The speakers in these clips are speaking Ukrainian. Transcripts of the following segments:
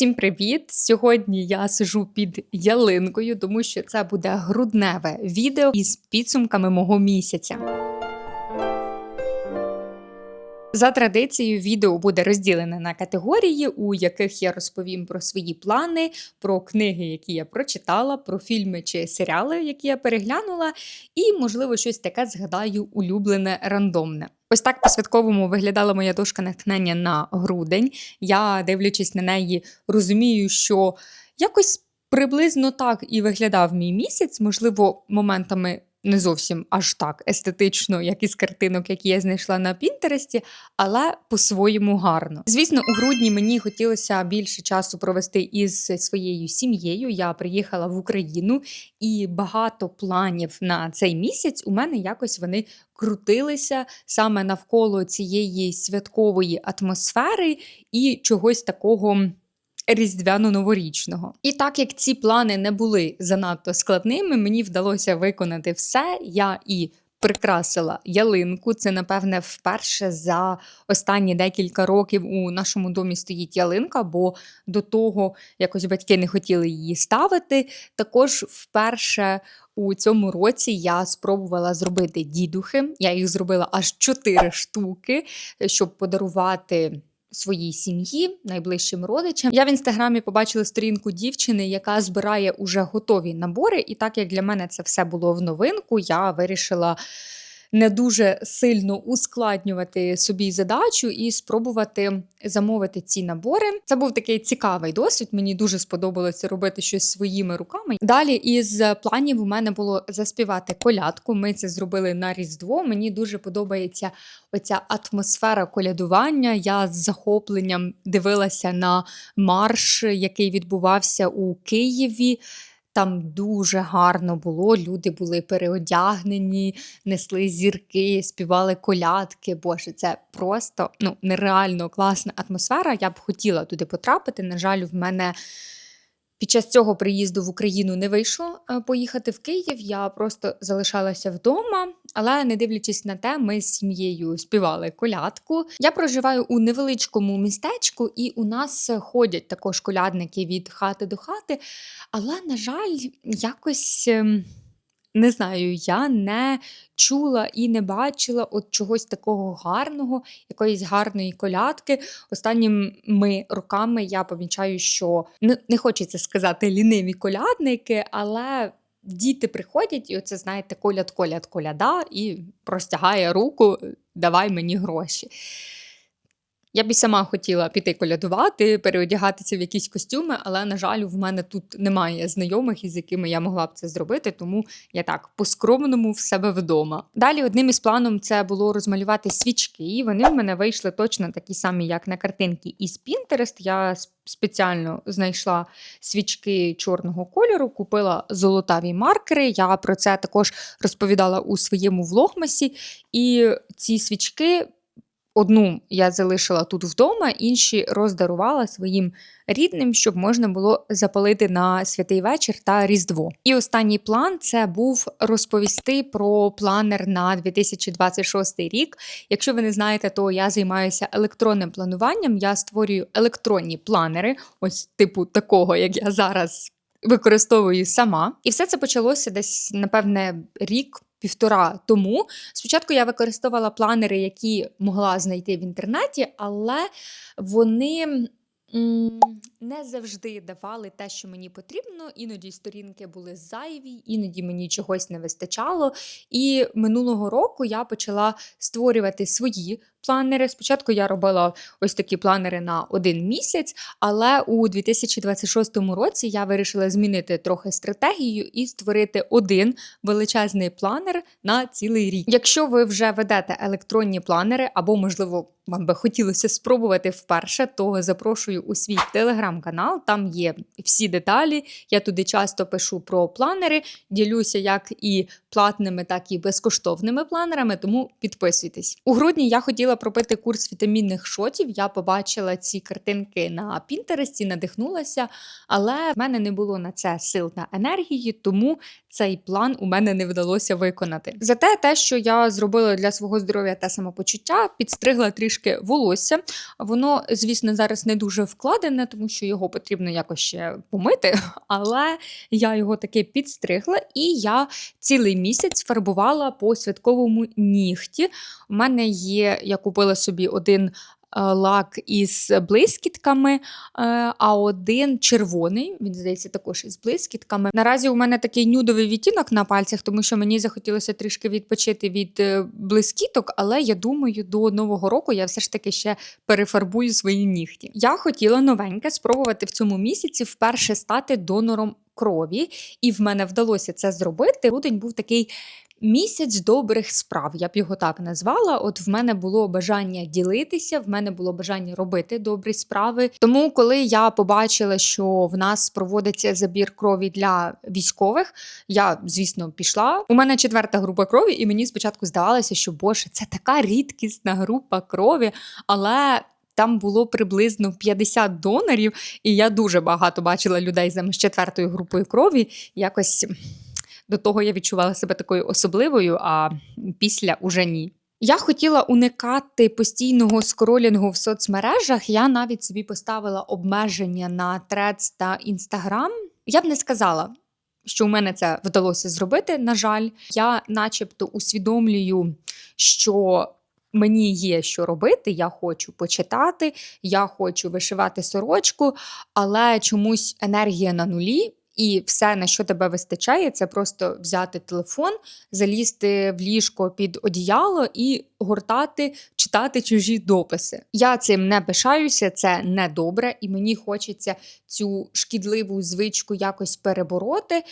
Всім привіт! Сьогодні я сижу під ялинкою, тому що це буде грудневе відео із підсумками мого місяця. За традицією, відео буде розділене на категорії, у яких я розповім про свої плани, про книги, які я прочитала, про фільми чи серіали, які я переглянула, і, можливо, щось таке згадаю улюблене рандомне. Ось так по-святковому виглядала моя дошка натхнення на грудень. Я, дивлячись на неї, розумію, що якось приблизно так і виглядав мій місяць, можливо, моментами не зовсім аж так естетично, як із картинок, які я знайшла на Пінтересті, але по-своєму гарно. Звісно, у грудні мені хотілося більше часу провести із своєю сім'єю. Я приїхала в Україну, і багато планів на цей місяць у мене якось вони крутилися саме навколо цієї святкової атмосфери і чогось такого. Різдвяно-новорічного. І так як ці плани не були занадто складними, мені вдалося виконати все. Я і прикрасила ялинку. Це, напевне, вперше за останні декілька років у нашому домі стоїть ялинка, бо до того якось батьки не хотіли її ставити. Також вперше. У цьому році я спробувала зробити дідухи. Я їх зробила аж чотири штуки, щоб подарувати своїй сім'ї, найближчим родичам. Я в інстаграмі побачила сторінку дівчини, яка збирає уже готові набори. І так як для мене це все було в новинку, я вирішила. Не дуже сильно ускладнювати собі задачу і спробувати замовити ці набори. Це був такий цікавий досвід. Мені дуже сподобалося робити щось своїми руками. Далі із планів у мене було заспівати колядку. Ми це зробили на Різдво. Мені дуже подобається оця атмосфера колядування. Я з захопленням дивилася на марш, який відбувався у Києві. Там дуже гарно було. Люди були переодягнені, несли зірки, співали колядки. Боже, це просто ну, нереально класна атмосфера. Я б хотіла туди потрапити. На жаль, в мене під час цього приїзду в Україну не вийшло е, поїхати в Київ. Я просто залишалася вдома, але не дивлячись на те, ми з сім'єю співали колядку. Я проживаю у невеличкому містечку, і у нас ходять також колядники від хати до хати. Але, на жаль, якось. Не знаю, я не чула і не бачила от чогось такого гарного, якоїсь гарної колядки. Останніми роками я помічаю, що не, не хочеться сказати ліниві колядники, але діти приходять, і оце, знаєте, коляд, коляд, коляда, і простягає руку, давай мені гроші. Я б і сама хотіла піти колядувати, переодягатися в якісь костюми, але, на жаль, в мене тут немає знайомих, із якими я могла б це зробити, тому я так по-скромному в себе вдома. Далі одним із планом це було розмалювати свічки, і вони в мене вийшли точно такі самі, як на картинки із Pinterest. Я спеціально знайшла свічки чорного кольору, купила золотаві маркери. Я про це також розповідала у своєму влогмасі. І ці свічки. Одну я залишила тут вдома, інші роздарувала своїм рідним, щоб можна було запалити на святий вечір та Різдво. І останній план це був розповісти про планер на 2026 рік. Якщо ви не знаєте, то я займаюся електронним плануванням. Я створюю електронні планери, ось типу такого, як я зараз використовую сама. І все це почалося десь, напевне, рік. Півтора тому. Спочатку я використовувала планери, які могла знайти в інтернеті, але вони не завжди давали те, що мені потрібно. Іноді сторінки були зайві, іноді мені чогось не вистачало. І минулого року я почала створювати свої планери. Спочатку я робила ось такі планери на один місяць, але у 2026 році я вирішила змінити трохи стратегію і створити один величезний планер на цілий рік. Якщо ви вже ведете електронні планери, або, можливо, вам би хотілося спробувати вперше, то запрошую у свій телеграм-канал. Там є всі деталі. Я туди часто пишу про планери, ділюся як і платними, так і безкоштовними планерами. Тому підписуйтесь. У грудні я хотіла пробити курс вітамінних шотів. Я побачила ці картинки на Пінтересті, надихнулася, але в мене не було на це сил та енергії, тому цей план у мене не вдалося виконати. Зате те, що я зробила для свого здоров'я та самопочуття, підстригла трішки волосся. Воно, звісно, зараз не дуже вкладене, тому що його потрібно якось ще помити. Але я його таки підстригла, і я цілий місяць фарбувала по святковому нігті. У мене є, я купила собі один лак із блискітками, е, а один червоний. Він здається також із блискітками. Наразі у мене такий нюдовий відтінок на пальцях, тому що мені захотілося трішки відпочити від е, блискіток, але я думаю, до нового року я все ж таки ще перефарбую свої нігті. Я хотіла новеньке спробувати в цьому місяці вперше стати донором крові, і в мене вдалося це зробити. Грудень був такий. Місяць добрих справ, я б його так назвала. От в мене було бажання ділитися, в мене було бажання робити добрі справи. Тому, коли я побачила, що в нас проводиться забір крові для військових, я, звісно, пішла. У мене четверта група крові, і мені спочатку здавалося, що боже, це така рідкісна група крові, але. Там було приблизно 50 донорів, і я дуже багато бачила людей з четвертою групою крові. Якось до того я відчувала себе такою особливою, а після уже ні. Я хотіла уникати постійного скролінгу в соцмережах. Я навіть собі поставила обмеження на Threads та Instagram. Я б не сказала, що у мене це вдалося зробити. На жаль, я, начебто, усвідомлюю, що. Мені є що робити, я хочу почитати, я хочу вишивати сорочку, але чомусь енергія на нулі, і все, на що тебе вистачає, це просто взяти телефон, залізти в ліжко під одіяло і гортати, читати чужі дописи. Я цим не пишаюся, це не добре, і мені хочеться цю шкідливу звичку якось перебороти.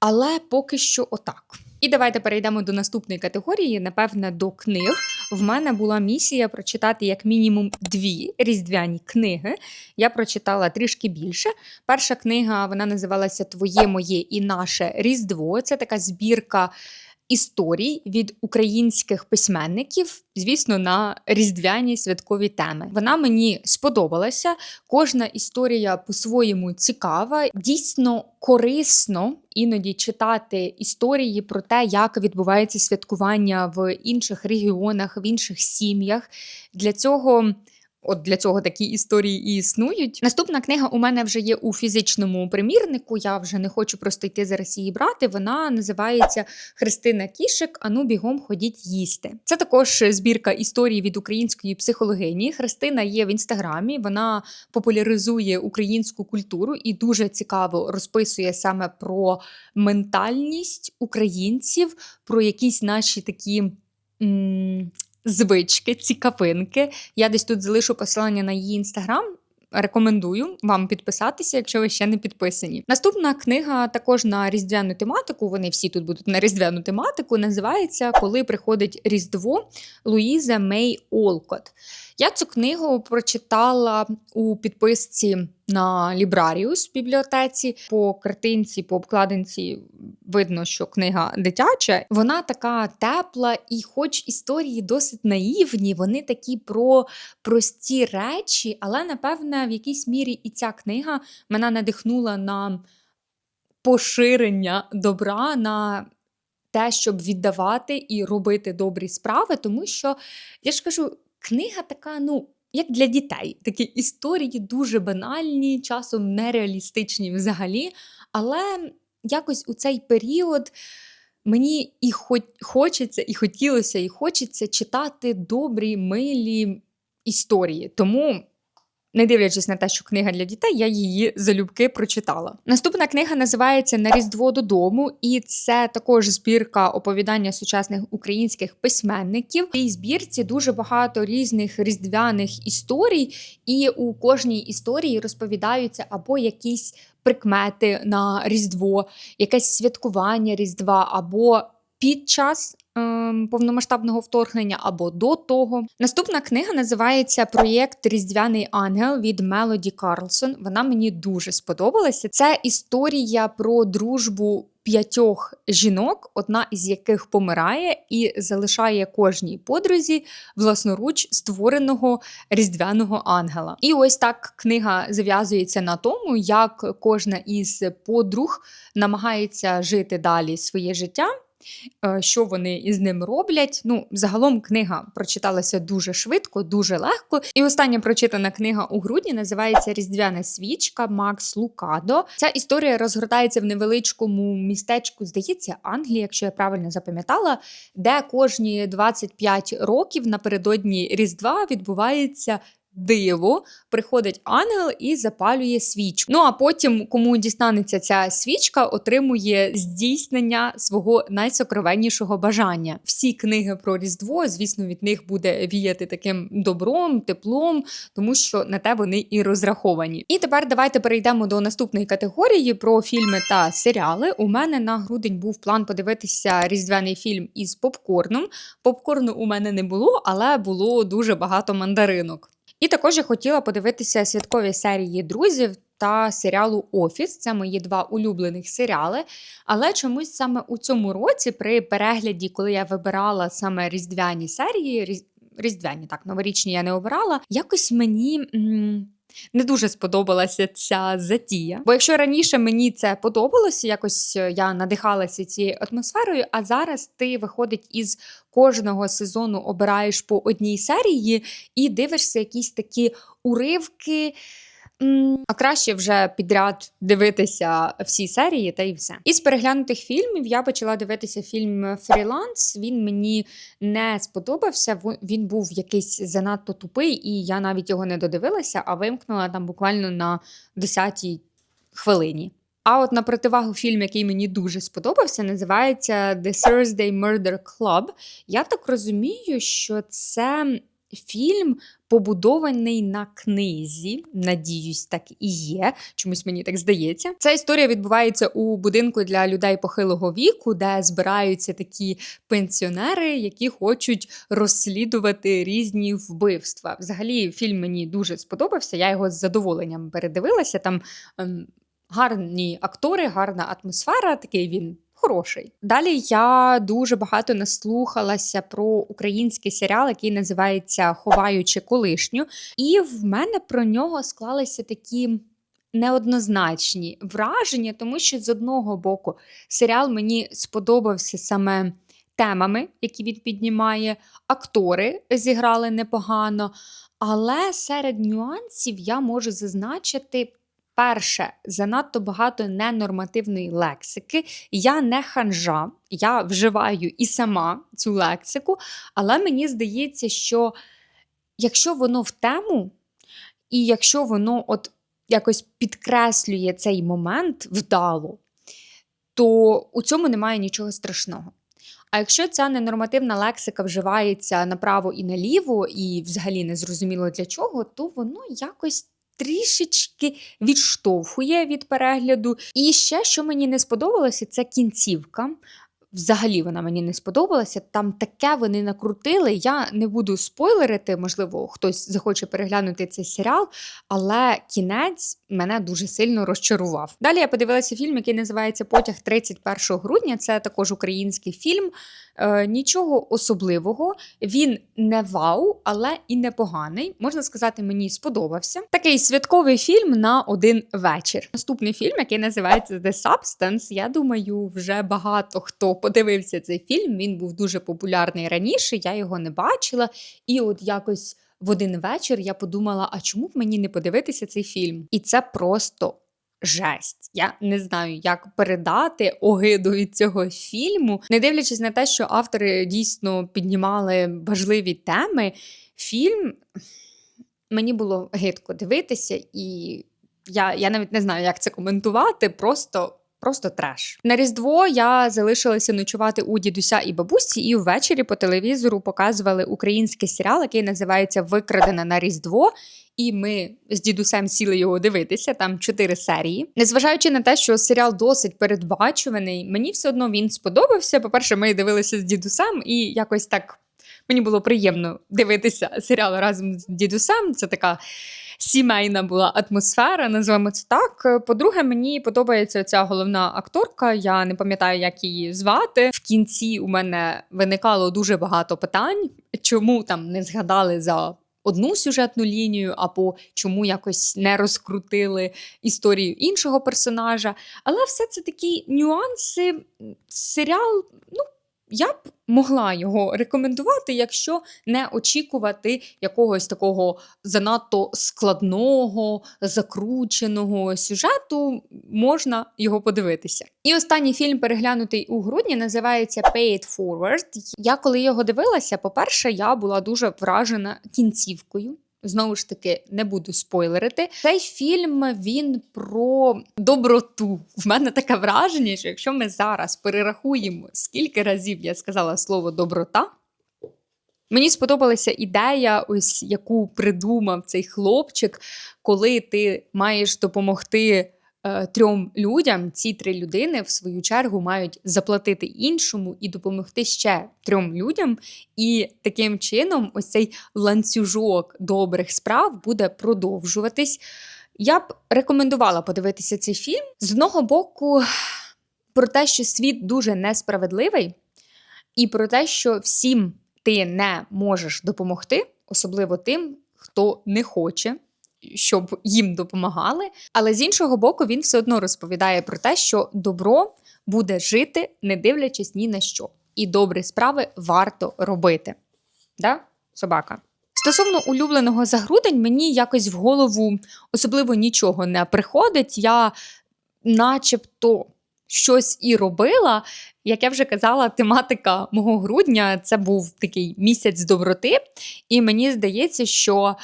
Але поки що отак. І давайте перейдемо до наступної категорії, напевне, до книг. В мене була місія прочитати як мінімум дві різдвяні книги. Я прочитала трішки більше. Перша книга вона називалася Твоє, моє і наше Різдво. Це така збірка. Історій від українських письменників, звісно, на різдвяні святкові теми. Вона мені сподобалася. Кожна історія по-своєму цікава, дійсно корисно іноді читати історії про те, як відбувається святкування в інших регіонах, в інших сім'ях. Для цього. От для цього такі історії і існують. Наступна книга у мене вже є у фізичному примірнику. Я вже не хочу просто йти зараз її брати. Вона називається Христина Кішик. Ану бігом ходіть їсти. Це також збірка історій від української психологині. Христина є в інстаграмі. Вона популяризує українську культуру і дуже цікаво розписує саме про ментальність українців, про якісь наші такі. Звички, цікавинки. Я десь тут залишу посилання на її інстаграм. Рекомендую вам підписатися, якщо ви ще не підписані. Наступна книга також на різдвяну тематику. Вони всі тут будуть на різдвяну тематику. Називається Коли приходить Різдво Луїза Мей Олкот. Я цю книгу прочитала у підписці на Лібраріус бібліотеці. По картинці, по обкладинці видно, що книга дитяча. Вона така тепла, і, хоч історії досить наївні, вони такі про прості речі, але напевне в якійсь мірі і ця книга мене надихнула на поширення добра. на те, щоб віддавати і робити добрі справи, тому що я ж кажу, книга така, ну, як для дітей. Такі історії дуже банальні, часом нереалістичні взагалі. Але якось у цей період мені і хочеться, і хотілося, і хочеться читати добрі, милі історії. Тому не дивлячись на те, що книга для дітей, я її залюбки прочитала. Наступна книга називається На Різдво додому, і це також збірка оповідання сучасних українських письменників. В цій збірці дуже багато різних різдвяних історій, і у кожній історії розповідаються або якісь прикмети на Різдво, якесь святкування Різдва, або під час повномасштабного вторгнення або до того. Наступна книга називається Проєкт Різдвяний ангел від Мелоді Карлсон. Вона мені дуже сподобалася. Це історія про дружбу. П'ятьох жінок, одна із яких помирає і залишає кожній подрузі власноруч створеного різдвяного ангела. І ось так книга зав'язується на тому, як кожна із подруг намагається жити далі своє життя що вони із ним роблять. Ну, загалом книга прочиталася дуже швидко, дуже легко. І остання прочитана книга у грудні називається Різдвяна свічка Макс Лукадо. Ця історія розгортається в невеличкому містечку, здається, Англії, якщо я правильно запам'ятала, де кожні 25 років напередодні Різдва відбувається. Диво приходить ангел і запалює свічку. Ну а потім, кому дістанеться ця свічка, отримує здійснення свого найсокровеннішого бажання. Всі книги про Різдво, звісно, від них буде віяти таким добром, теплом, тому що на те вони і розраховані. І тепер давайте перейдемо до наступної категорії про фільми та серіали. У мене на грудень був план подивитися різдвяний фільм із попкорном. Попкорну у мене не було, але було дуже багато мандаринок. І також я хотіла подивитися святкові серії друзів та серіалу Офіс. Це мої два улюблених серіали. Але чомусь саме у цьому році, при перегляді, коли я вибирала саме різдвяні серії, різдвяні, так, новорічні я не обирала, якось мені. м, Не дуже сподобалася ця затія. Бо якщо раніше мені це подобалося, якось е, я надихалася цією атмосферою, а зараз ти виходить із кожного сезону обираєш по одній серії і дивишся якісь такі уривки. А краще вже підряд дивитися всі серії та й все. Із переглянутих фільмів я почала дивитися фільм Фріланс. Він мені не сподобався. Він був якийсь занадто тупий, і я навіть його не додивилася, а вимкнула там буквально на 10-й хвилині. А от на противагу фільм, який мені дуже сподобався, називається The Thursday Murder Club. Я так розумію, що це фільм побудований на книзі. Надіюсь, так і є. Чомусь мені так здається. Ця історія відбувається у будинку для людей похилого віку, де збираються такі пенсіонери, які хочуть розслідувати різні вбивства. Взагалі, фільм мені дуже сподобався. Я його з задоволенням передивилася. Там ем, гарні актори, гарна атмосфера. Такий він. Хороший. Далі я дуже багато наслухалася про український серіал, який називається Ховаючи колишню. І в мене про нього склалися такі неоднозначні враження, тому що з одного боку серіал мені сподобався саме темами, які він піднімає. Актори зіграли непогано, але серед нюансів я можу зазначити. Перше, занадто багато ненормативної лексики. Я не ханжа, я вживаю і сама цю лексику, але мені здається, що якщо воно в тему, і якщо воно от якось підкреслює цей момент вдало, то у цьому немає нічого страшного. А якщо ця ненормативна лексика вживається направо і наліво, і взагалі не зрозуміло для чого, то воно якось трішечки відштовхує від перегляду. І ще, що мені не сподобалося, це кінцівка. Взагалі вона мені не сподобалася. Там таке вони накрутили. Я не буду спойлерити, можливо, хтось захоче переглянути цей серіал, але кінець мене дуже сильно розчарував. Далі я подивилася фільм, який називається Потяг 31 грудня. Це також український фільм. Е, нічого особливого. Він не вау, але і непоганий. Можна сказати, мені сподобався. Такий святковий фільм на один вечір. Наступний фільм, який називається The Substance. Я думаю, вже багато хто подивився цей фільм. Він був дуже популярний раніше. Я його не бачила. І от якось в один вечір я подумала: а чому б мені не подивитися цей фільм? І це просто. Жесть, я не знаю, як передати огиду від цього фільму, не дивлячись на те, що автори дійсно піднімали важливі теми. Фільм мені було гидко дивитися, і я, я навіть не знаю, як це коментувати. Просто. Просто треш. На Різдво я залишилася ночувати у дідуся і бабусі, і ввечері по телевізору показували український серіал, який називається Викрадена на Різдво. І ми з дідусем сіли його дивитися. Там чотири серії. Незважаючи на те, що серіал досить передбачуваний, мені все одно він сподобався. По-перше, ми дивилися з дідусем, і якось так мені було приємно дивитися серіал разом з дідусем. Це така сімейна була атмосфера, називаємо це так. По-друге, мені подобається ця головна акторка. Я не пам'ятаю, як її звати. В кінці у мене виникало дуже багато питань, чому там не згадали за. Одну сюжетну лінію, або чому якось не розкрутили історію іншого персонажа. Але все це такі нюанси. Серіал, ну, я б могла його рекомендувати, якщо не очікувати якогось такого занадто складного, закрученого сюжету, можна його подивитися. І останній фільм, переглянутий у грудні, називається Pay It Forward. Я коли його дивилася, по-перше, я була дуже вражена кінцівкою. Знову ж таки, не буду спойлерити. Цей фільм він про доброту. В мене таке враження, що якщо ми зараз перерахуємо, скільки разів я сказала слово доброта. Мені сподобалася ідея, ось яку придумав цей хлопчик, коли ти маєш допомогти трьом людям. Ці три людини, в свою чергу, мають заплатити іншому і допомогти ще трьом людям. І таким чином, ось цей ланцюжок добрих справ буде продовжуватись. Я б рекомендувала подивитися цей фільм. З одного боку, про те, що світ дуже несправедливий, і про те, що всім ти не можеш допомогти, особливо тим, хто не хоче. Щоб їм допомагали, але з іншого боку, він все одно розповідає про те, що добро буде жити, не дивлячись ні на що, і добрі справи варто робити. Да? Собака. Стосовно улюбленого за грудень, мені якось в голову особливо нічого не приходить. Я, начебто, щось і робила. Як я вже казала, тематика мого грудня це був такий місяць доброти, і мені здається, що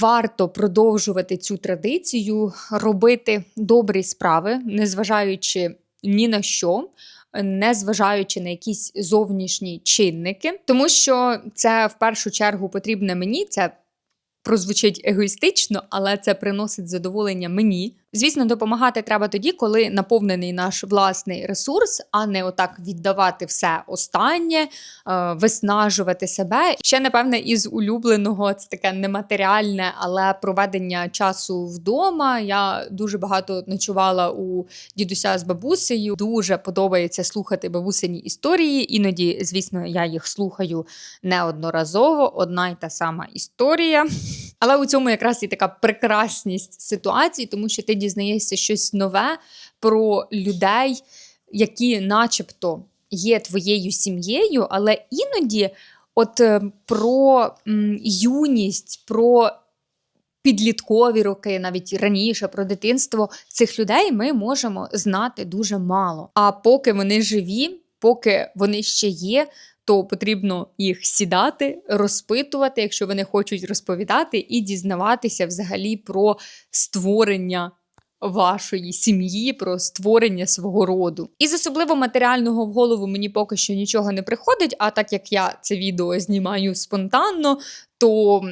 варто продовжувати цю традицію, робити добрі справи, незважаючи ні на що. Незважаючи на якісь зовнішні чинники, тому що це в першу чергу потрібне мені, це прозвучить егоїстично, але це приносить задоволення мені. Звісно, допомагати треба тоді, коли наповнений наш власний ресурс, а не отак віддавати все останнє, е, виснажувати себе. Ще, напевне, із улюбленого це таке нематеріальне, але проведення часу вдома. Я дуже багато ночувала у дідуся з бабусею. Дуже подобається слухати бабусині історії. Іноді, звісно, я їх слухаю неодноразово. Одна й та сама історія. Але у цьому якраз і така прекрасність ситуації, тому що ти дізнаєшся щось нове про людей, які, начебто, є твоєю сім'єю, але іноді, от е, про юність, про підліткові роки, навіть раніше про дитинство цих людей ми можемо знати дуже мало. А поки вони живі, поки вони ще є. То потрібно їх сідати, розпитувати, якщо вони хочуть розповідати, і дізнаватися взагалі про створення вашої сім'ї, про створення свого роду. І з особливо матеріального в голову мені поки що нічого не приходить. А так як я це відео знімаю спонтанно, то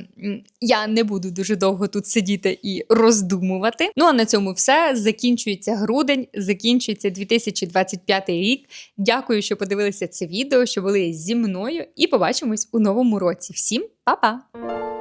я не буду дуже довго тут сидіти і роздумувати. Ну а на цьому все. Закінчується грудень, закінчується 2025 рік. Дякую, що подивилися це відео, що були зі мною, і побачимось у новому році. Всім па-па!